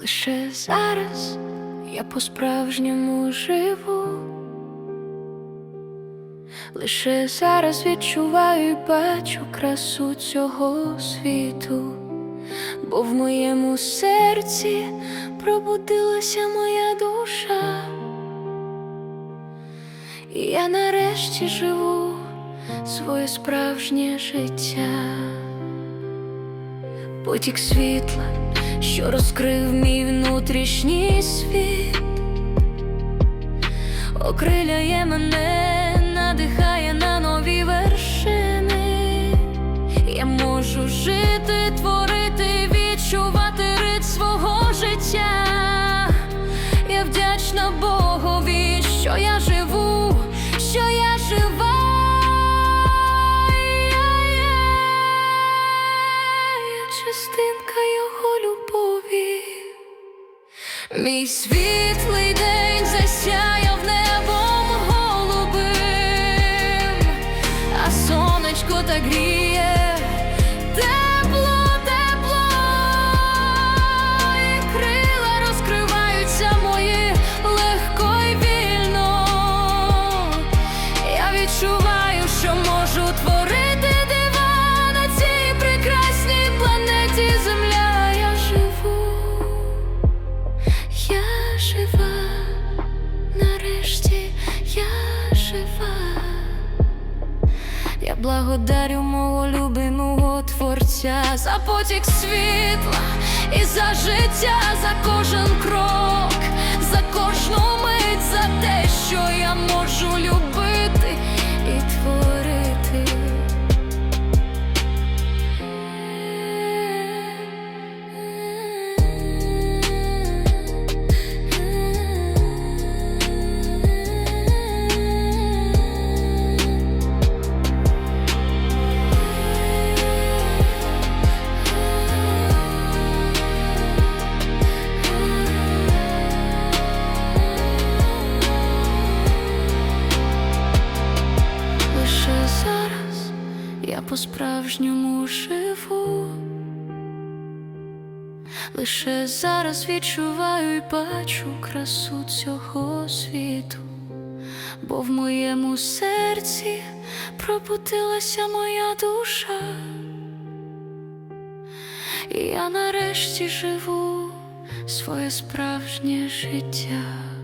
Лише зараз я по-справжньому живу. Лише зараз відчуваю і бачу красу цього світу, бо в моєму серці пробудилася моя душа, і я нарешті живу своє справжнє життя, потік світла, що розкрив мій внутрішній світ окриляє мене, надихає на нові вершини. Я можу жити, творити, відчувати рит свого життя. Я вдячна Богові, що я живу, Мій світлий день Жива, нарешті я жива. Я благодарю мого любимого творця за потік світла і за життя, за кожен крок, за кожну мить, за те, що я можу любити я по-справжньому живу. Лише зараз відчуваю і бачу красу цього світу, бо в моєму серці пробудилася моя душа, і я нарешті живу своє справжнє життя.